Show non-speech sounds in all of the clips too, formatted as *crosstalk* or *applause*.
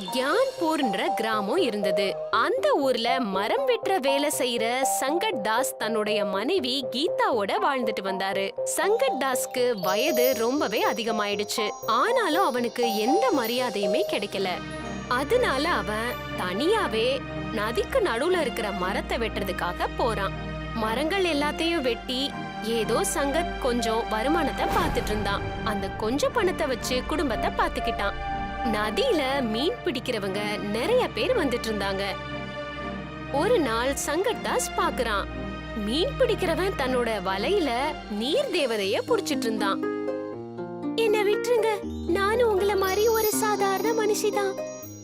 கியான்பூர்ன்ற கிராமம் இருந்தது. அந்த ஊர்ல மரம் வெட்டுற வேலை செய்யற சங்கட் தாஸ் தன்னுடைய மனைவி கீதாவோட வாழ்ந்துட்டு வந்தாரு. சங்கட் தாஸ்க்கு வயது ரொம்பவே அதிகமாயிடுச்சு. ஆனாலும் அவனுக்கு எந்த மரியாதையுமே கிடைக்கல. அதனால அவன் தனியாவே நதிக்கு நடுவுல இருக்கிற மரத்தை வெட்டுறதுக்காக போறான். மரங்கள் எல்லாத்தையும் வெட்டி ஏதோ சங்கத் கொஞ்சம் வருமானத்தை பார்த்துட்டு இருந்தான். அந்த கொஞ்சம் பணத்தை வச்சு குடும்பத்தை பார்த்துக்கிட்டான். நதியில மீன் பிடிக்கிறவங்க நிறைய பேர் வந்துட்டு இருந்தாங்க. ஒரு நாள் சங்கர் தாஸ் பாக்குறான். மீன் பிடிக்கிறவன் தன்னோட வலையில நீர் தேவதைய புடிச்சிட்டு இருந்தான். என்ன விட்டுருங்க. நானும் உங்களை மாதிரி ஒரு சாதாரண மனுஷிதான்.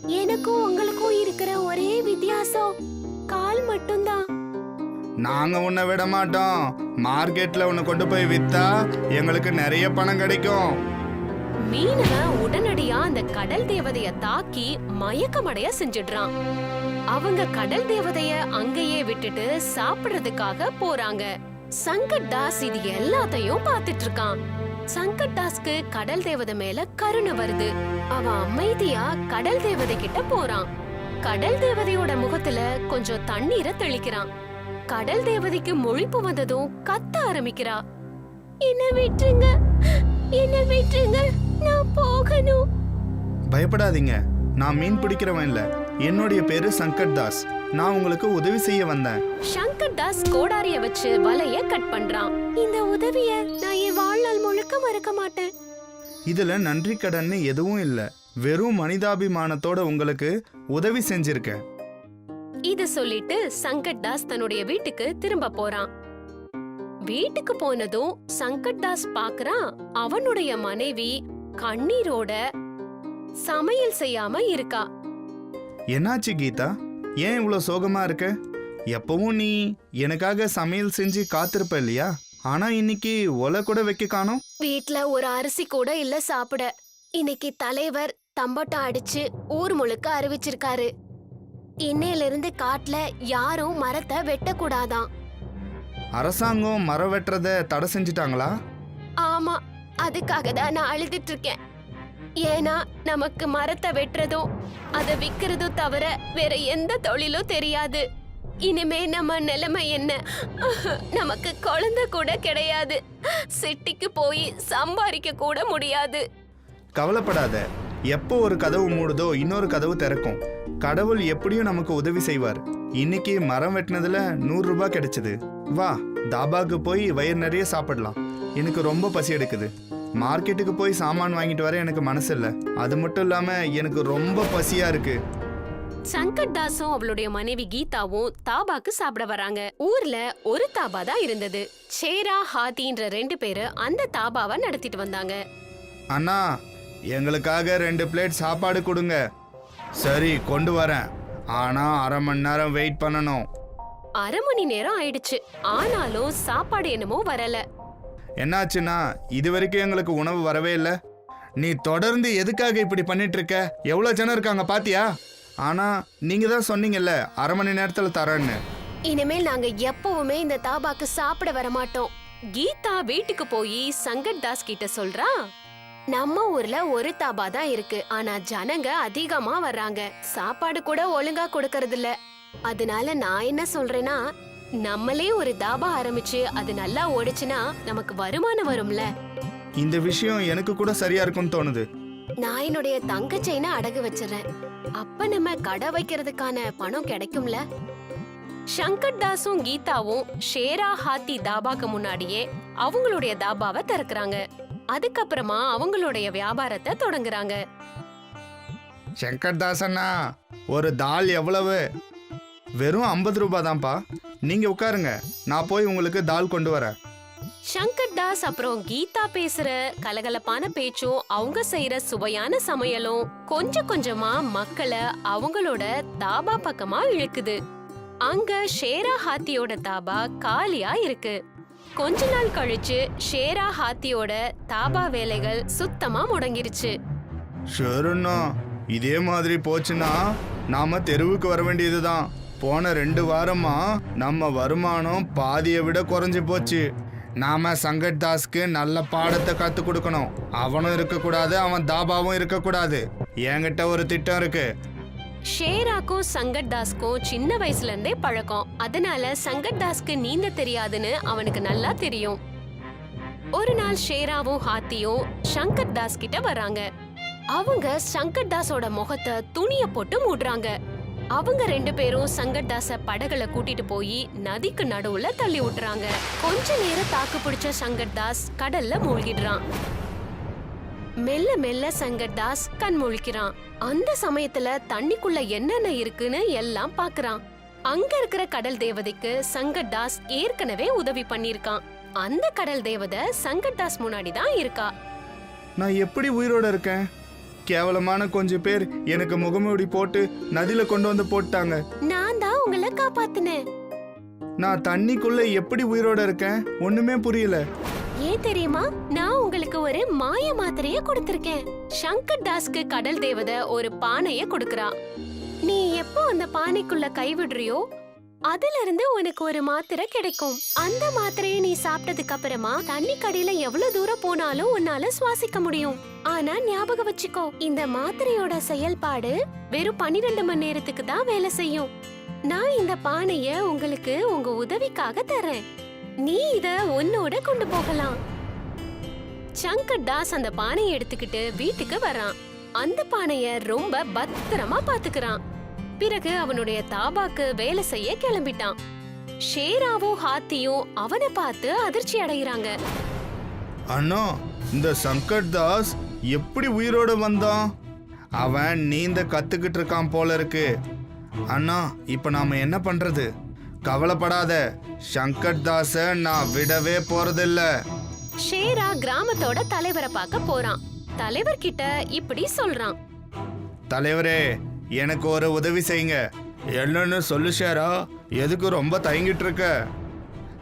எனக்கும் உங்களுக்கும் இருக்கிற ஒரே வித்தியாசம். கால் மட்டும்தான். நாங்க உன்னை விட மாட்டோம். மார்க்கெட்ல உன்னை கொண்டு போய் வித்தா எங்களுக்கு நிறைய பணம் கிடைக்கும். மீனவன் உடனடியா அந்த கடல் தேவதைய தாக்கி மயக்கமடைய செஞ்சிடுறான். அவங்க கடல் தேவதைய அங்கேயே விட்டுட்டு சாப்பிடுறதுக்காக போறாங்க. சங்கட் தாஸ் இது எல்லாத்தையும் பார்த்துட்டு இருக்கான் சங்கட் தாஸ்க்கு கடல் தேவதை மேல கருணை வருது. அவன் அமைதியா கடல் தேவதை கிட்ட போறான். கடல் தேவதையோட முகத்துல கொஞ்சம் தண்ணீரை தெளிக்கிறான். கடல் தேவதைக்கு மொழிப்பு வந்ததும் கத்த ஆரம்பிக்கிறா. என்ன விட்டுருங்க. என்ன விட்டுருங்க. நான் போகணும். பயப்படாதீங்க. நான் மீன் பிடிக்கிறவன் இல்ல. என்னுடைய பேரு சங்கட் தாஸ். நான் உங்களுக்கு உதவி செய்ய வந்தேன். சங்கர் தாஸ் கோடாரிய வச்சு வலைய கட் பண்றான். இந்த உதவிய நான் என் வாழ்நாள் முழுக்க மறக்க மாட்டேன். இதுல நன்றி கடன்னு எதுவும் இல்ல. வெறும் மனிதாபிமானத்தோட உங்களுக்கு உதவி செஞ்சிருக்கேன். இத சொல்லிட்டு சங்கட் தாஸ் தன்னுடைய வீட்டுக்கு திரும்ப போறான். வீட்டுக்கு போனதும் சங்கட் தாஸ் பாக்குறான் அவனுடைய மனைவி கண்ணீரோட சமையல் செய்யாம இருக்கா? என்னாச்சு கீதா? ஏன் இவ்வளோ சோகமா இருக்க? எப்பவும் நீ எனக்காக சமையல் செஞ்சு காத்திருப்ப இல்லையா? ஆனா இன்னைக்கு ஒலை கூட வைக்க காணோம். வீட்ல ஒரு அரிசி கூட இல்ல சாப்பிட. இன்னைக்கு தலைவர் தம்பட்டம் அடிச்சு ஊர் முழுக்க அறிவிச்சிருக்காரு. இன்னையில இருந்து காட்டுல யாரும் மரத்தை வெட்டக்கூடாதாம் அரசாங்கம் மரம் வெட்டுறத தடை செஞ்சுட்டாங்களா? ஆமா. அதுக்காக தான் நான் அழுதுட்டு இருக்கேன் ஏன்னா நமக்கு மரத்தை வெட்டுறதும் அதை விற்கிறதும் தவிர வேற எந்த தொழிலும் தெரியாது. இனிமே நம்ம நிலைமை என்ன? நமக்கு குழந்தை கூட கிடையாது. சிட்டிக்கு போய் சம்பாதிக்க கூட முடியாது. கவலைப்படாத. எப்போ ஒரு கதவு மூடுதோ இன்னொரு கதவு திறக்கும். கடவுள் எப்படியும் நமக்கு உதவி செய்வார். இன்னைக்கு மரம் வெட்டினதுல நூறு ரூபாய் கிடைச்சது. வா தாபாக்கு போய் வயிறு நிறைய சாப்பிடலாம். எனக்கு ரொம்ப பசி எடுக்குது. மார்க்கெட்டுக்கு போய் சாமான் வாங்கிட்டு வர எனக்கு மனசு இல்லை. அது மட்டும் இல்லாம எனக்கு ரொம்ப பசியா இருக்கு. சங்கட் தாஸும் அவளுடைய மனைவி கீதாவும் தாபாக்கு சாப்பிட வராங்க. ஊர்ல ஒரு தாபா தான் இருந்தது. சேரா ஹாத்தின்ற ரெண்டு பேரு அந்த தாபாவை நடத்திட்டு வந்தாங்க. அண்ணா எங்களுக்காக ரெண்டு பிளேட் சாப்பாடு கொடுங்க. சரி கொண்டு வரேன். ஆனா அரை மணி நேரம் வெயிட் பண்ணணும். அரை மணி நேரம் ஆயிடுச்சு. ஆனாலும் சாப்பாடு என்னமோ வரல. என்னாச்சுன்னா இது வரைக்கும் எங்களுக்கு உணவு வரவே இல்லை. நீ தொடர்ந்து எதுக்காக இப்படி பண்ணிட்டு இருக்க? எவ்வளோ ஜனம் இருக்காங்க பாத்தியா? ஆனா நீங்க தான் சொன்னீங்கல்ல அரை மணி நேரத்துல தரேன்னு. இனிமேல் நாங்க எப்பவுமே இந்த தாபாக்கு சாப்பிட வர மாட்டோம் கீதா வீட்டுக்கு போய் சங்கட் தாஸ் கிட்ட சொல்றா? நம்ம ஊர்ல ஒரு தாபா தான் இருக்கு. ஆனா ஜனங்க அதிகமா வர்றாங்க. சாப்பாடு கூட ஒழுங்கா கொடுக்கறது இல்ல அதனால நான் என்ன சொல்றேன்னா நம்மளே ஒரு தாபா ஆரம்பிச்சு அது நல்லா ஓடுச்சுன்னா நமக்கு வருமானம் வரும்ல. இந்த விஷயம் எனக்கு கூட சரியா இருக்கும்னு தோணுது. நான் என்னுடைய தங்க செயினை அடகு வச்சிடுறேன். அப்ப நம்ம கடை வைக்கிறதுக்கான பணம் கிடைக்கும்ல. சங்கர் தாஸும் கீதாவும் ஷேரா ஹாத்தி தாபாக்கு முன்னாடியே அவங்களுடைய தாபாவை திறக்கறாங்க. அதுக்கப்புறமா அவங்களுடைய வியாபாரத்தை தொடங்குறாங்க. சங்கர் தாசண்ணா ஒரு தால் எவ்வளவு? வெறும் ஐம்பது ரூபாய் தான்ப்பா நீங்க உட்காருங்க நான் போய் உங்களுக்கு தால் கொண்டு வரேன். சங்கர் தாஸ் அப்புறம் கீதா பேசுற கலகலப்பான பேச்சும் அவங்க செய்யற சுவையான சமையலும் கொஞ்சம் கொஞ்சமா மக்களை அவங்களோட தாபா பக்கமா இழுக்குது. அங்க ஷேரா ஹாத்தியோட தாபா காலியா இருக்கு. கொஞ்ச நாள் கழிச்சு ஷேரா ஹாத்தியோட தாபா வேலைகள் சுத்தமா முடங்கிருச்சு. ஷுருண்ணா இதே மாதிரி போச்சுன்னா நாம தெருவுக்கு வர வேண்டியதுதான். போன ரெண்டு வாரமா நம்ம வருமானம் பாதியை விட குறைஞ்சு போச்சு. நாம சங்கட் தாஸ்க்கு நல்ல பாடத்தை கத்து கொடுக்கணும். அவனும் இருக்கக்கூடாது அவன் தாபாவும் இருக்கக்கூடாது. என்கிட்ட ஒரு திட்டம் இருக்கு. ஷேராக்கும் சங்கட் தாஸ்க்கும் சின்ன வயசுல இருந்தே பழக்கம். அதனால சங்கட் தாஸ்க்கு நீந்த தெரியாதுன்னு அவனுக்கு நல்லா தெரியும். ஒரு நாள் ஷேராவும் ஹாத்தியும் சங்கர் தாஸ் கிட்ட வராங்க அவங்க சங்கர் தாஸோட முகத்தை துணிய போட்டு மூடுறாங்க. அவங்க ரெண்டு பேரும் சங்கர் தாஸ படகுல கூட்டிட்டு போய் நதிக்கு நடுவுல தள்ளி விட்டுறாங்க. கொஞ்ச நேரம் தாக்கு பிடிச்ச சங்கர் தாஸ் கடல்ல மூழ்கிடுறான். மெல்ல மெல்ல சங்கர் தாஸ் கண் முழிக்கிறான். அந்த சமயத்துல தண்ணிக்குள்ள என்னென்ன இருக்குன்னு எல்லாம் பாக்குறான். அங்க இருக்கிற கடல் தேவதைக்கு சங்கர் தாஸ் ஏற்கனவே உதவி பண்ணிருக்கான் அந்த கடல் தேவதை சங்கர் தாஸ் முன்னாடி தான் இருக்கா. நான் எப்படி உயிரோட இருக்கேன்? கேவலமான கொஞ்சம் பேர் எனக்கு முகமூடி போட்டு நதியில கொண்டு வந்து போட்டாங்க நான் தான் உங்களை காப்பாத்துனேன். நான் தண்ணிக்குள்ள எப்படி உயிரோட இருக்கேன்? ஒண்ணுமே புரியல. ஏன் தெரியுமா? நான் உங்களுக்கு ஒரு மாய மாத்திரைய கொடுத்திருக்கேன். சங்கர் தாஸ்க்கு கடல் தேவதை ஒரு பானைய கொடுக்கறான் நீ எப்போ அந்த பானைக்குள்ள கைவிடுறியோ அதுல இருந்து உனக்கு ஒரு மாத்திரை கிடைக்கும். அந்த மாத்திரையை நீ சாப்பிட்டதுக்கு அப்புறமா தண்ணி கடையில எவ்வளவு தூரம் போனாலும் உன்னால சுவாசிக்க முடியும். ஆனா ஞாபகம் வச்சுக்கோ இந்த மாத்திரையோட செயல்பாடு வெறும் பன்னிரெண்டு மணி நேரத்துக்கு தான் வேலை செய்யும். நான் இந்த பானைய உங்களுக்கு உங்க உதவிக்காக தரேன் நீ இத உன்னோட கொண்டு போகலாம். சங்கர் தாஸ் அந்த பானையை எடுத்துக்கிட்டு வீட்டுக்கு வரான் அந்த பானைய ரொம்ப பத்திரமா பாத்துக்கிறான். பிறகு அவனுடைய தாபாக்கு வேலை செய்ய கிளம்பிட்டான். ஷேராவும் ஹாத்தியும் அவனை பார்த்து அதிர்ச்சி அடைகிறாங்க. அண்ணா இந்த சங்கர் தாஸ் எப்படி உயிரோட வந்தான்? அவன் நீந்த கத்துக்கிட்டு இருக்கான் போல இருக்கு. அண்ணா இப்ப நாம என்ன பண்றது? கவலைப்படாத சங்கட் தாஸ நான் விடவே போறதில்ல. ஷேரா கிராமத்தோட தலைவரை பார்க்க போறான். தலைவர் கிட்ட இப்படி சொல்றான். தலைவரே எனக்கு ஒரு உதவி செய்யுங்க. என்னன்னு சொல்லு ஷேரா எதுக்கு ரொம்ப தயங்கிட்டு இருக்க?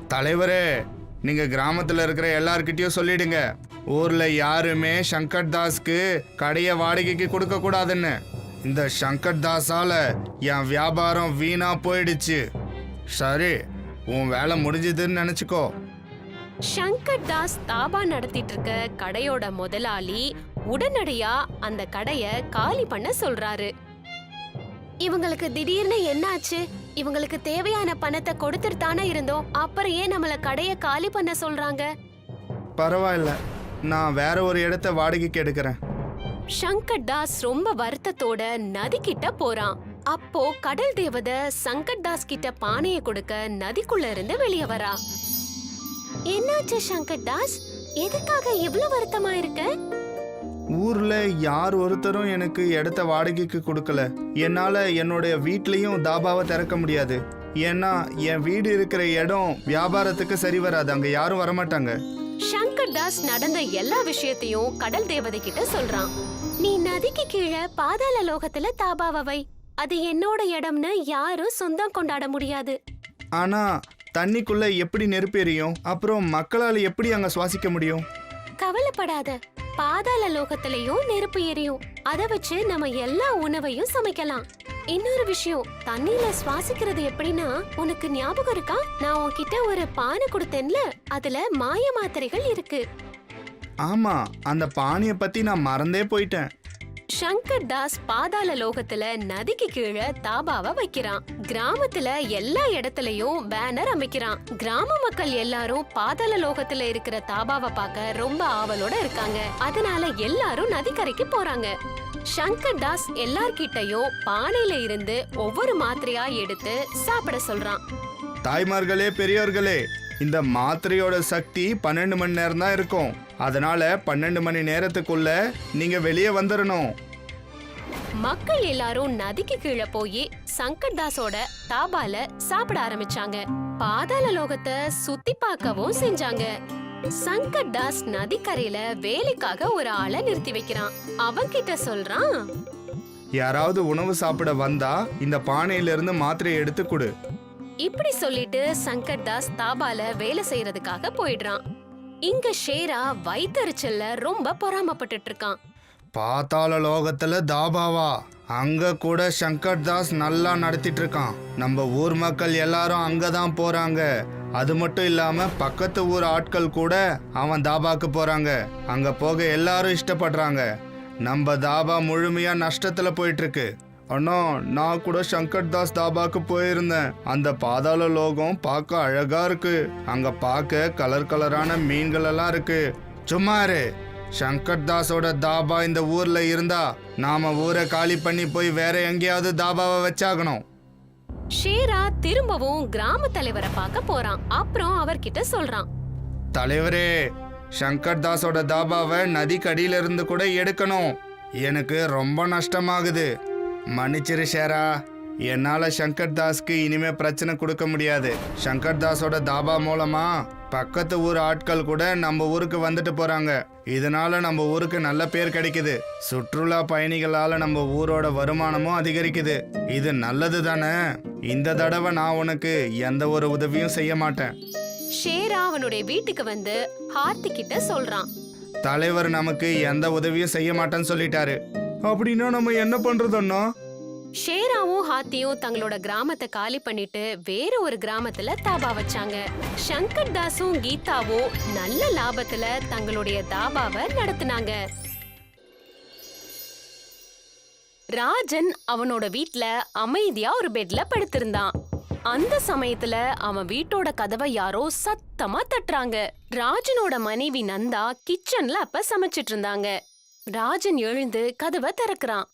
தலைவரே நீங்க கிராமத்துல இருக்கிற எல்லார்கிட்டயும் சொல்லிடுங்க. ஊர்ல யாருமே சங்கர் தாஸ்க்கு கடைய வாடகைக்கு கொடுக்க கூடாதுன்னு. இந்த சங்கர் தாஸால என் வியாபாரம் வீணா போயிடுச்சு. சரி உன் வேலை முடிஞ்சதுன்னு நினைச்சுக்கோ. சங்கர் தாஸ் தாபா நடத்திட்டு இருக்க கடையோட முதலாளி உடனடியா அந்த கடைய காலி பண்ண சொல்றாரு. இவங்களுக்கு திடீர்னு என்னாச்சு? இவங்களுக்கு தேவையான பணத்தை கொடுத்துட்டு தானே இருந்தோம். அப்புறம் ஏன் நம்மள கடைய காலி பண்ண சொல்றாங்க? பரவாயில்ல. நான் வேற ஒரு இடத்த வாடகைக்கு எடுக்கிறேன். சங்கர் தாஸ் ரொம்ப வருத்தத்தோட நதி கிட்ட போறான். அப்போ கடல் தேவதை சங்கர் தாஸ் கிட்ட பானைய கொடுக்க நதிக்குள்ள இருந்து வெளியே வரா. என்னாச்சு சங்கர் தாஸ் எதுக்காக இவ்ளோ வருத்தமா இருக்க? ஊர்ல யார் ஒருத்தரும் எனக்கு இடத்த வாடகைக்கு கொடுக்கல. என்னால என்னுடைய வீட்லயும் தாபாவை திறக்க முடியாது. ஏன்னா என் வீடு இருக்கிற இடம் வியாபாரத்துக்கு சரி வராது. அங்க யாரும் வரமாட்டாங்க. சங்கர் தாஸ் நடந்த எல்லா விஷயத்தையும் கடல் தேவதை கிட்ட சொல்றான். நீ நதிக்கு கீழே பாதாள லோகத்துல தாபாவை வை. அது என்னோட இடம்னு யாரும் சொந்தம் கொண்டாட முடியாது. ஆனா தண்ணிக்குள்ள எப்படி நெருப்பு எரியும்? அப்புறம் மக்களால எப்படி அங்க சுவாசிக்க முடியும்? கவலைப்படாத. பாதாள லோகத்திலயும் நெருப்பு எரியும். அத வச்சு நம்ம எல்லா உணவையும் சமைக்கலாம். இன்னொரு விஷயம் தண்ணியில சுவாசிக்கிறது எப்படின்னா உனக்கு ஞாபகம் இருக்கா? நான் உன்கிட்ட ஒரு பானை கொடுத்தேன்ல அதுல மாய மாத்திரைகள் இருக்கு. ஆமா அந்த பானியை பத்தி நான் மறந்தே போயிட்டேன். சங்கர் தாஸ் பாதாள லோகத்துல நதிக்கு கீழே தாபாவை வைக்கிறான். கிராமத்துல எல்லா இடத்துலயும் பேனர் அமைக்கிறான். கிராம மக்கள் எல்லாரும் பாதாள லோகத்துல இருக்கிற தாபாவை பார்க்க ரொம்ப ஆவலோட இருக்காங்க. அதனால எல்லாரும் நதிக்கரைக்கு போறாங்க. சங்கர் தாஸ் எல்லார்கிட்டயும் பானையில இருந்து ஒவ்வொரு மாத்திரையா எடுத்து சாப்பிட சொல்றான். தாய்மார்களே பெரியோர்களே இந்த மாத்திரையோட சக்தி பன்னெண்டு மணி நேரம் தான் இருக்கும். அதனால பன்னெண்டு மணி நேரத்துக்குள்ள நீங்க வெளியே வந்துடணும் மக்கள் எல்லாரும் நதிக்கு கீழே போய் சங்கர் தாஸோட தாபால சாப்பிட ஆரம்பிச்சாங்க. பாதாள லோகத்தை சுத்தி பார்க்கவும் செஞ்சாங்க. சங்கர் தாஸ் நதிக்கரையில வேலைக்காக ஒரு ஆளை நிறுத்தி வைக்கிறான். அவன் கிட்ட சொல்றான் யாராவது உணவு சாப்பிட வந்தா இந்த பானையில இருந்து மாத்திரையை எடுத்து கொடு. இப்படி சொல்லிட்டு சங்கர் தாஸ் தாபால வேலை செய்யறதுக்காக போயிடுறான். இங்க ஷேரா வயித்தறிச்சல்ல ரொம்ப பொறாமப்பட்டுட்டு இருக்கான் பாத்தாள லோகத்துல தாபாவா அங்க கூட சங்கர் தாஸ் நல்லா நடத்திட்டு இருக்கான் நம்ம ஊர் மக்கள் எல்லாரும் அங்க தான் போறாங்க. அது மட்டும் இல்லாம பக்கத்து ஊர் ஆட்கள் கூட அவன் தாபாக்கு போறாங்க. அங்க போக எல்லாரும் இஷ்டப்படுறாங்க. நம்ம தாபா முழுமையா நஷ்டத்துல போயிட்டு இருக்கு அண்ணா நான் கூட சங்கர் தாஸ் தாபாக்கு போயிருந்தேன். அந்த பாதாள லோகம் பார்க்க அழகா இருக்கு. அங்க பார்க்க கலர் கலரான மீன்கள் எல்லாம் இருக்கு. சும்மா இரு. சங்கர் தாஸோட தாபா இந்த ஊர்ல இருந்தா நாம ஊரை காலி பண்ணி போய் வேற எங்கேயாவது தாபாவை வச்சாகணும். ஷேரா திரும்பவும் கிராம தலைவரை பார்க்க போறான். அப்புறம் அவர்கிட்ட சொல்றான். தலைவரே சங்கர் தாஸோட தாபாவை நதிக்கடியில இருந்து கூட எடுக்கணும். எனக்கு ரொம்ப நஷ்டமாகுது. மன்னிச்சிரு ஷேரா. என்னால சங்கர் தாஸ்க்கு இனிமே பிரச்சனை கொடுக்க முடியாது. சங்கர் தாஸோட தாபா மூலமா பக்கத்து ஊர் ஆட்கள் கூட நம்ம ஊருக்கு வந்துட்டு போறாங்க. இதனால நம்ம ஊருக்கு நல்ல பேர் கிடைக்குது. சுற்றுலா பயணிகளால நம்ம ஊரோட வருமானமும் அதிகரிக்குது. இது நல்லது தானே? இந்த தடவை நான் உனக்கு எந்த ஒரு உதவியும் செய்ய மாட்டேன். ஷேரா அவனுடைய வீட்டுக்கு வந்து ஹார்த்தி கிட்ட சொல்றான். தலைவர் நமக்கு எந்த உதவியும் செய்ய மாட்டேன்னு சொல்லிட்டாரு. அப்படின்னா நம்ம என்ன பண்றதுன்னா ஷேராவும் ஹாத்தியும் தங்களோட கிராமத்தை காலி பண்ணிட்டு வேற ஒரு கிராமத்துல தாபா வச்சாங்க. சங்கர் தாஸும் கீதாவும் நல்ல லாபத்துல தங்களுடைய தாபாவை நடத்துனாங்க. ராஜன் அவனோட வீட்ல அமைதியா ஒரு பெட்ல படுத்திருந்தான். அந்த சமயத்துல அவன் வீட்டோட கதவை யாரோ சத்தமா தட்டுறாங்க. ராஜனோட மனைவி நந்தா கிச்சன்ல அப்ப சமைச்சிட்டு இருந்தாங்க. ராஜன் எழுந்து கதவை திறக்கிறான்.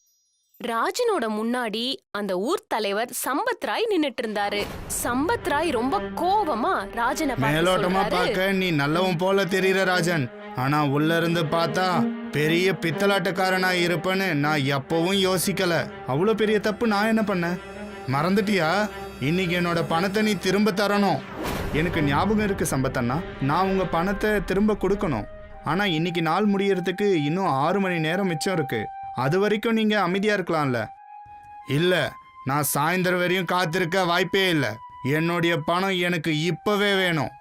ராஜனோட முன்னாடி அந்த ஊர் தலைவர் சம்பத் ராய் நின்னுட்டு இருந்தாரு சம்பத் ராய் ரொம்ப கோவமா ராஜனை மேலோட்டமா பார்க்க நீ நல்லவன் போல தெரியற ராஜன். ஆனா உள்ள இருந்து பார்த்தா பெரிய பித்தலாட்டக்காரனா இருப்பேன்னு நான் எப்பவும் யோசிக்கல. அவ்வளோ பெரிய தப்பு நான் என்ன பண்ணேன் மறந்துட்டியா? இன்னைக்கு என்னோட பணத்தை நீ திரும்ப தரணும். எனக்கு ஞாபகம் இருக்கு சம்பத்தண்ணா நான் உங்க பணத்தை திரும்ப கொடுக்கணும். ஆனால் இன்னைக்கு நாள் முடியறதுக்கு இன்னும் ஆறு மணி நேரம் மிச்சம் இருக்கு. அது வரைக்கும் நீங்கள் அமைதியாக இருக்கலாம்ல. இல்லை நான் சாயந்தரம் வரையும் காத்திருக்க வாய்ப்பே இல்லை. என்னுடைய பணம் எனக்கு இப்போவே வேணும்.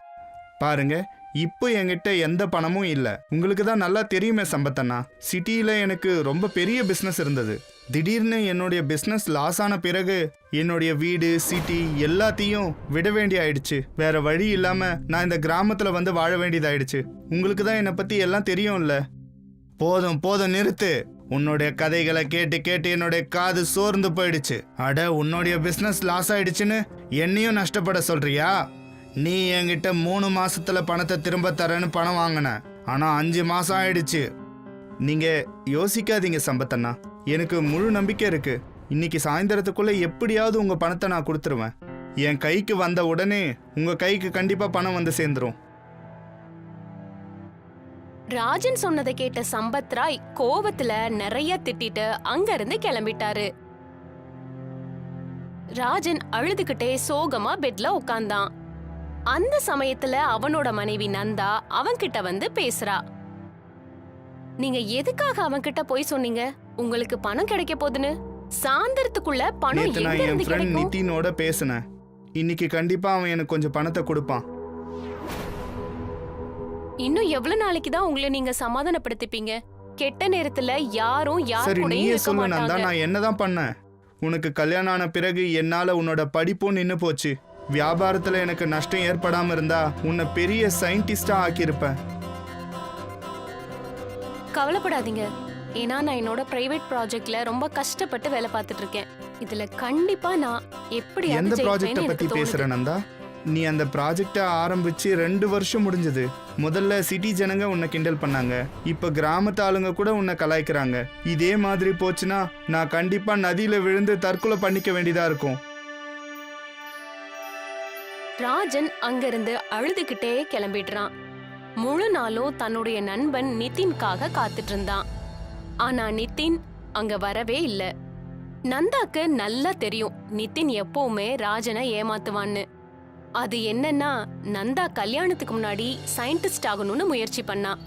பாருங்க இப்போ என்கிட்ட எந்த பணமும் இல்லை. உங்களுக்கு தான் நல்லா தெரியுமே சம்பத்தண்ணா சிட்டியில் எனக்கு ரொம்ப பெரிய பிஸ்னஸ் இருந்தது. திடீர்னு என்னுடைய பிஸ்னஸ் லாஸ் ஆன பிறகு என்னுடைய வீடு சிட்டி எல்லாத்தையும் விட வேண்டிய ஆயிடுச்சு. வேற வழி இல்லாம நான் இந்த கிராமத்துல வந்து வாழ வேண்டியதாயிடுச்சு. உங்களுக்கு தான் என்னை பத்தி எல்லாம் தெரியும்ல? போதும் போதும் நிறுத்து. உன்னுடைய கதைகளை கேட்டு கேட்டு என்னுடைய காது சோர்ந்து போயிடுச்சு. அட உன்னுடைய பிஸ்னஸ் லாஸ் ஆயிடுச்சுன்னு என்னையும் நஷ்டப்பட சொல்றியா? நீ என்கிட்ட மூணு மாசத்துல பணத்தை திரும்ப தரேன்னு பணம் வாங்கின. ஆனா அஞ்சு மாசம் ஆயிடுச்சு. நீங்க யோசிக்காதீங்க சம்பத்தண்ணா எனக்கு முழு நம்பிக்கை இருக்கு. இன்னைக்கு சாயந்தரத்துக்குள்ள எப்படியாவது உங்க பணத்தை நான் கொடுத்துருவேன். என் கைக்கு வந்த உடனே உங்க கைக்கு கண்டிப்பா பணம் வந்து சேர்ந்துரும். ராஜன் சொன்னதை கேட்ட சம்பத் ராய் கோவத்துல நிறைய திட்டிட்டு அங்க இருந்து கிளம்பிட்டாரு. ராஜன் அழுதுகிட்டே சோகமா பெட்ல உட்கார்ந்தான் அந்த சமயத்துல அவனோட மனைவி நந்தா அவன்கிட்ட வந்து பேசுறா. நீங்க எதுக்காக அவன்கிட்ட போய் சொன்னீங்க? உங்களுக்கு பணம் கிடைக்க போகுதுன்னு? சாயந்தரத்துக்குள்ள பணம் நேத்து எங்க நான் என் இருந்து ஃப்ரெண்ட் கிடைக்கும்? நிதினோட பேசினேன். இன்னைக்கு கண்டிப்பா அவன் எனக்கு கொஞ்சம் பணத்தை கொடுப்பான். இன்னும் எவ்வளவு நாளைக்கு தான் உங்களை நீங்க சமாதானப்படுத்திப்பீங்க? கெட்ட நேரத்துல யாரும் யார் சரி கூடயும் நீயே இருக்க சொல்லு மாட்டாங்க. நந்தா நான் என்னதான் பண்ணேன்? உனக்கு கல்யாணம் ஆன பிறகு என்னால உன்னோட படிப்பும் நின்னு போச்சு. வியாபாரத்துல எனக்கு நஷ்டம் ஏற்படாம இருந்தா உன்னை பெரிய சயின்டிஸ்டா ஆக்கியிருப்பேன். கவலைப்படாதீங்க. ஏன்னா நான் என்னோட பிரைவேட் ப்ராஜெக்ட்ல ரொம்ப கஷ்டப்பட்டு வேலை பார்த்துட்டு இருக்கேன் இதுல கண்டிப்பா நான் எப்படி எந்த ப்ராஜெக்ட பத்தி பேசுற நந்தா? நீ அந்த ப்ராஜெக்டை ஆரம்பிச்சு ரெண்டு வருஷம் முடிஞ்சது. முதல்ல சிட்டி ஜனங்க உன்னை கிண்டல் பண்ணாங்க. இப்ப கிராமத்து ஆளுங்க கூட உன்னை கலாய்க்கிறாங்க. இதே மாதிரி போச்சுன்னா நான் கண்டிப்பா நதியில விழுந்து தற்கொலை பண்ணிக்க வேண்டியதா இருக்கும். ராஜன் அங்கிருந்து அழுதுகிட்டே கிளம்பிடுறான். முழு நாளும் தன்னுடைய நண்பன் நிதின்காக காத்துட்டு இருந்தான் ஆனா நிதின் அங்க வரவே இல்ல. நந்தாக்கு நல்லா தெரியும் நிதின் எப்பவுமே ராஜனை ஏமாத்துவான்னு. அது என்னன்னா நந்தா கல்யாணத்துக்கு முன்னாடி சயின்டிஸ்ட் ஆகணும்னு முயற்சி பண்ணா.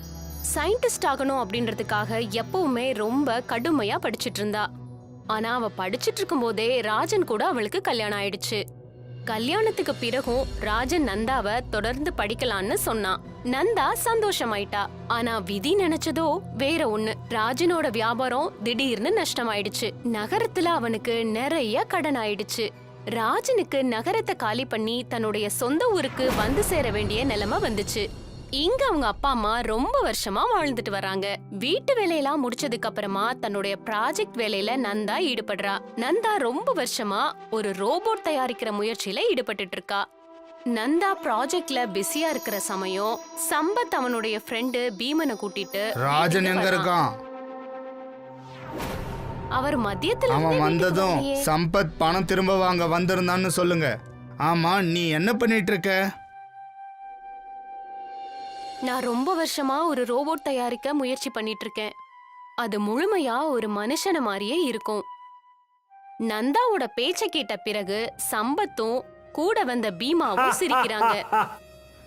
சயின்டிஸ்ட் ஆகணும் அப்படின்றதுக்காக எப்பவுமே ரொம்ப கடுமையா படிச்சிட்டு இருந்தா. ஆனா அவ படிச்சிட்டு இருக்கும்போதே ராஜன் கூட அவளுக்கு கல்யாணம் ஆயிடுச்சு. கல்யாணத்துக்கு பிறகும் ராஜன் நந்தாவ தொடர்ந்து படிக்கலான்னு சொன்னான். நந்தா சந்தோஷமாயிட்டா. ஆனா விதி நினைச்சதோ வேற ஒண்ணு. ராஜனோட வியாபாரம் திடீர்னு நஷ்டமாயிடுச்சு. நகரத்துல அவனுக்கு நிறைய கடன் ஆயிடுச்சு. ராஜனுக்கு நகரத்தை காலி பண்ணி தன்னுடைய சொந்த ஊருக்கு வந்து சேர வேண்டிய நிலைமை வந்துச்சு. இங்க அவங்க அப்பா அம்மா ரொம்ப வருஷமா வாழ்ந்துட்டு வராங்க. வீட்டு வேலையெல்லாம் முடிச்சதுக்கு அப்புறமா தன்னுடைய ப்ராஜெக்ட் வேலையில நந்தா ஈடுபடுறா. நந்தா ரொம்ப வருஷமா ஒரு ரோபோட் தயாரிக்கிற முயற்சியில ஈடுபட்டுட்டு இருக்கா. நந்தா ப்ராஜெக்ட்ல பிஸியா இருக்கிற சமயம் சம்பத் அவனுடைய ஃப்ரெண்டு பீமனை கூட்டிட்டு ராஜன் எங்க. இருக்கான் அவர் மதியத்துல அவன் வந்ததும். சம்பத் பணம் திரும்ப வாங்க வந்திருந்தான்னு சொல்லுங்க. ஆமா நீ என்ன பண்ணிட்டு இருக்க? நான் ரொம்ப வருஷமா ஒரு ரோபோட் தயாரிக்க முயற்சி பண்ணிட்டு இருக்கேன் அது முழுமையா ஒரு மனுஷன மாதிரியே இருக்கும். நந்தாவோட பேச்ச கேட்ட பிறகு சம்பத்தும் கூட வந்த பீமாவும் சிரிக்கிறாங்க. *laughs*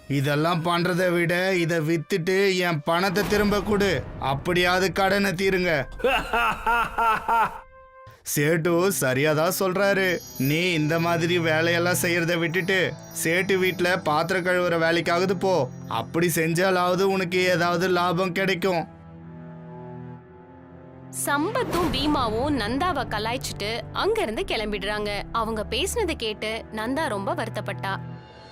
இதெல்லாம் பண்றதை விட இதை வித்துட்டு என் பணத்தை திரும்ப கொடு. அப்படியாவது கடனை தீருங்க. *laughs* சேட்டு சரியாதான் சொல்றாரு. நீ இந்த மாதிரி வேலையெல்லாம் செய்யறத விட்டுட்டு சேட்டு வீட்டில் பாத்திரம் கழுவுற வேலைக்காவது போ. அப்படி செஞ்சாலாவது உனக்கு ஏதாவது லாபம் கிடைக்கும். சம்பத்தும் பீமாவும் நந்தாவை கலாய்ச்சிட்டு அங்கிருந்து கிளம்பிடுறாங்க. அவங்க பேசினதை கேட்டு நந்தா ரொம்ப வருத்தப்பட்டா.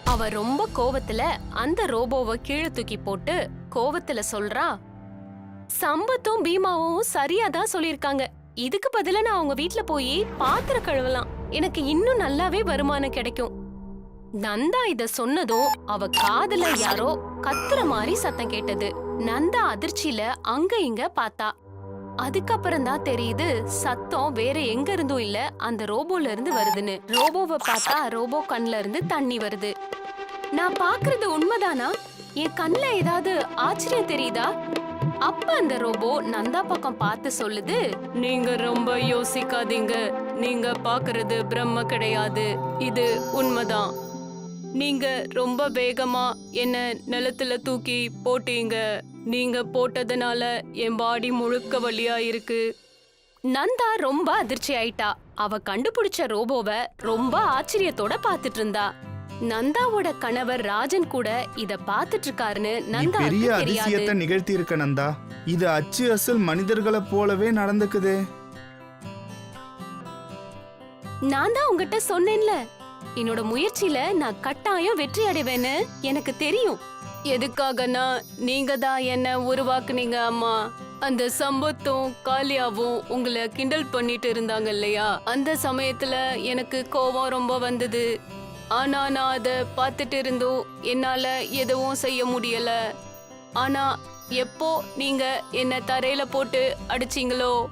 அவ ரொம்ப கோவத்துல அந்த ரோபோவை கீழே தூக்கி போட்டு கோவத்துல சொல்றா சம்பத்தும் பீமாவும் சரியா தான் சொல்லிருக்காங்க இதுக்கு பதிலா நான் அவங்க வீட்ல போய் பாத்திரம் கழுவலாம். எனக்கு இன்னும் நல்லாவே வருமானம் கிடைக்கும். நந்தா இத சொன்னதும் அவ காதுல யாரோ கத்துற மாதிரி சத்தம் கேட்டது. நந்தா அதிர்ச்சியில அங்க இங்க பார்த்தா அதுக்கப்புறம் தான் தெரியுது சத்தம் வேற எங்க இருந்தும் இல்ல அந்த ரோபோல இருந்து வருதுன்னு. ரோபோவை பார்த்தா ரோபோ கண்ல இருந்து தண்ணி வருது. நான் பாக்குறது உண்மைதானா? என் கண்ல ஏதாவது ஆச்சரியம் தெரியுதா? அப்ப அந்த ரோபோ நந்தா பக்கம் பார்த்து சொல்லுது நீங்க ரொம்ப யோசிக்காதீங்க. நீங்க பாக்குறது பிரம்ம கிடையாது. இது உண்மைதான். நீங்க ரொம்ப வேகமா என்ன நிலத்துல தூக்கி போட்டீங்க. நீங்க போட்டதுனால என் பாடி முழுக்க வழியா இருக்கு. நந்தா ரொம்ப அதிர்ச்சி ஆயிட்டா அவ கண்டுபிடிச்ச ரோபோவை ரொம்ப ஆச்சரியத்தோட பாத்துட்டு இருந்தா. நந்தாவோட கணவர் ராஜன் கூட இத பாத்துட்டு இருக்காருன்னு நந்தா பெரிய அதிசயத்தை நிகழ்த்தி இருக்க நந்தா. இது அச்சு அசல் மனிதர்களை போலவே நடந்துக்குதே. நான் தான் உங்ககிட்ட சொன்னேன்ல. என்னோட முயற்சியில நான் கட்டாயம் வெற்றி அடைவேன்னு எனக்கு தெரியும். எதுக்காகனா நீங்க தான் என்ன உருவாக்குனீங்க அம்மா. அந்த சம்பத்தும் காளியாவும் உங்களை கிண்டல் பண்ணிட்டு இருந்தாங்க இல்லையா? அந்த சமயத்துல எனக்கு கோபம் ரொம்ப வந்தது. ஆனா நான் அதை பார்த்துட்டு இருந்தும் என்னால எதுவும் செய்ய முடியல. ஆனா எப்போ நீங்க என்ன தரையில போட்டு அடிச்சீங்களோ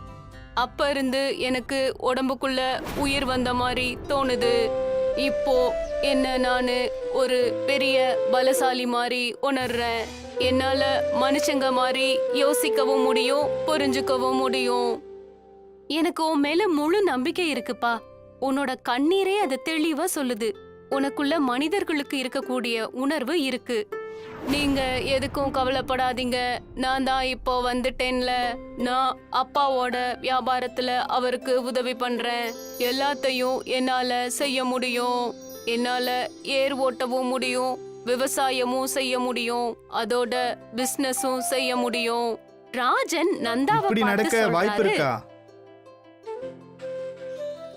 அப்ப இருந்து எனக்கு உடம்புக்குள்ள உயிர் வந்த மாதிரி தோணுது. இப்போ என்ன நான் ஒரு பெரிய பலசாலி மாதிரி உணர்றேன். என்னால மனுஷங்க மாதிரி யோசிக்கவும் முடியும் புரிஞ்சுக்கவும் முடியும். எனக்கு உன் மேல முழு நம்பிக்கை இருக்குப்பா. உன்னோட கண்ணீரே அதை தெளிவா சொல்லுது. உனக்குள்ள மனிதர்களுக்கு இருக்கக்கூடிய உணர்வு இருக்கு. நீங்க எதுக்கும் கவலைப்படாதீங்க. நான் தான் இப்போ வந்துட்டேன்ல. நான் அப்பாவோட வியாபாரத்துல அவருக்கு உதவி பண்றேன். எல்லாத்தையும் என்னால செய்ய முடியும். என்னால ஏர் ஓட்டவும் முடியும். விவசாயமும் செய்ய முடியும். அதோட பிசினஸும் செய்ய முடியும். ராஜன் நந்தாவை பார்த்து நடக்க வாய்ப்பு சொல்றாரு இருக்கா?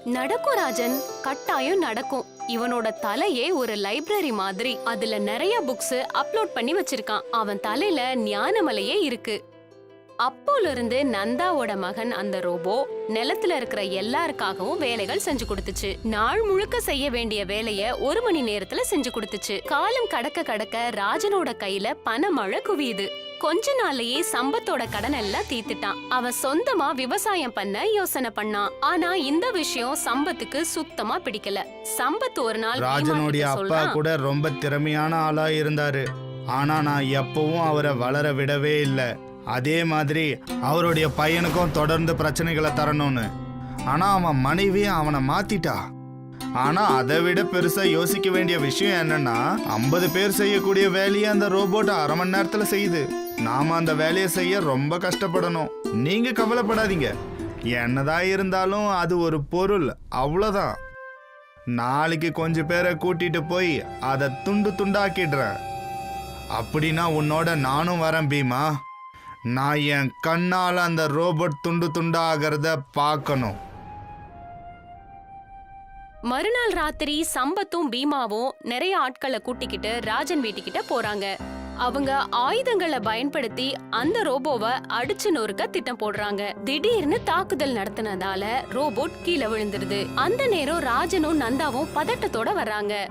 நடக்கும் ராஜன். கட்டாயம் நடக்கும். இவனோட தலையே ஒரு லைப்ரரி மாதிரி. அதுல நிறைய புக்ஸ் அப்லோட் பண்ணி வச்சிருக்கான். அவன் தலையில ஞானமலையே இருக்கு. அப்போல இருந்து நந்தாவோட மகன் அந்த ரோபோ நிலத்துல இருக்கிற எல்லாருக்காகவும் வேலைகள் செஞ்சு கொடுத்துச்சு. நாள் முழுக்க செய்ய வேண்டிய வேலைய ஒரு மணி நேரத்துல செஞ்சு கொடுத்துச்சு. காலம் கடக்க கடக்க ராஜனோட கையில பணமழை குவியுது. கொஞ்ச நாள்லயே சம்பத்தோட கடன் எல்லாம் தீர்த்துட்டான். அவன் சொந்தமா விவசாயம் பண்ண யோசனை பண்ணான் ஆனா இந்த விஷயம் சம்பத்துக்கு சுத்தமா பிடிக்கல. சம்பத் ஒரு நாள் ராஜனுடைய அப்பா சொல்றான். கூட ரொம்ப திறமையான ஆளா இருந்தாரு. ஆனா நான் எப்பவும் அவரை வளர விடவே இல்லை. அதே மாதிரி அவருடைய பையனுக்கும் தொடர்ந்து பிரச்சனைகளை தரணும்னு. ஆனா அவன் மனைவி அவனை மாத்திட்டா. ஆனா அதை விட பெருசா யோசிக்க வேண்டிய விஷயம் என்னன்னா ஐம்பது பேர் செய்யக்கூடிய வேலையை அந்த ரோபோட் அரை மணி நேரத்துல செய்யுது. நாம அந்த வேலையை செய்ய ரொம்ப கஷ்டப்படணும். நீங்க கவலைப்படாதீங்க. என்னதான் இருந்தாலும் அது ஒரு பொருள். அவ்வளோதான் நாளைக்கு கொஞ்சம் பேரை கூட்டிட்டு போய் அதை துண்டு துண்டாக்கிடுறேன். அப்படின்னா உன்னோட நானும் வரேன் பீமா. நான் என் கண்ணால் அந்த ரோபோட் துண்டு துண்டாகிறத பார்க்கணும். மறுநாள் ராத்திரி சம்பத்தும் பீமாவும் நிறைய ஆட்களை கூட்டிக்கிட்டு ராஜன் வீட்டுக்கிட்ட போறாங்க. அவங்க ஆயுதங்களை பயன்படுத்தி அந்த ரோபோவை அடிச்சு நொறுக்க திட்டம் போடுறாங்க. திடீர்னு தாக்குதல் நடத்தினதால ரோபோட் கீழே விழுந்துருது அந்த நேரம் ராஜனும் நந்தாவும் பதட்டத்தோட வர்றாங்க.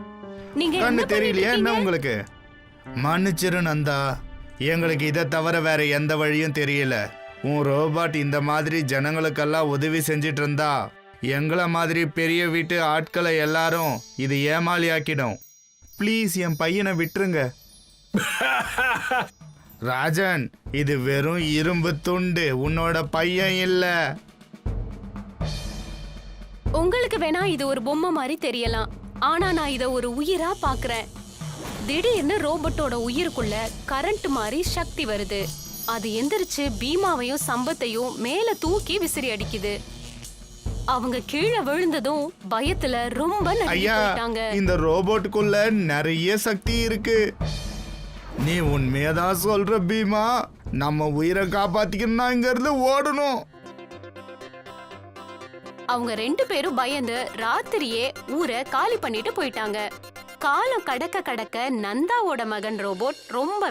நீங்க கண்ணு என்ன தெரியலையா என்ன? உங்களுக்கு? மன்னிச்சிரு நந்தா. எங்களுக்கு இதை தவிர வேற எந்த வழியும் தெரியல. உன் ரோபாட் இந்த மாதிரி ஜனங்களுக்கெல்லாம் உதவி செஞ்சிட்டு இருந்தா எங்களை மாதிரி பெரிய வீட்டு ஆட்களை எல்லாரும் இது ஏமாளியாக்கிடும். ப்ளீஸ் என் பையனை விட்டுருங்க. *laughs* ராஜன் இது வெறும் இரும்பு துண்டு. உன்னோட பையன் இல்ல. உங்களுக்கு வேணா இது ஒரு பொம்மை மாதிரி தெரியலாம். ஆனா நான் இத ஒரு உயிரா பாக்குறேன். திடீர்னு ரோபோட்டோட உயிருக்குள்ள கரண்ட் மாதிரி சக்தி வருது. அது எந்திரிச்சு பீமாவையும் சம்பத்தையும் மேல தூக்கி விசிறி அடிக்குது. அவங்க கீழே விழுந்ததும் பயத்துல ரொம்ப ஐயா போயிட்டாங்க. இந்த ரோபோட்டுக்குள்ள நிறைய சக்தி இருக்கு. நீ உண்மையதான் சொல்ற பீமா? நம்ம உயிரை காப்பாத்திக்கணும்னா இங்க இருந்து ஓடணும். அவங்க ரெண்டு பேரும் பயந்து ராத்திரியே ஊரை காலி பண்ணிட்டு போயிட்டாங்க. காலம் கடக்க கடக்க நந்தாவோட மகன் ரோபோட் ரொம்பவே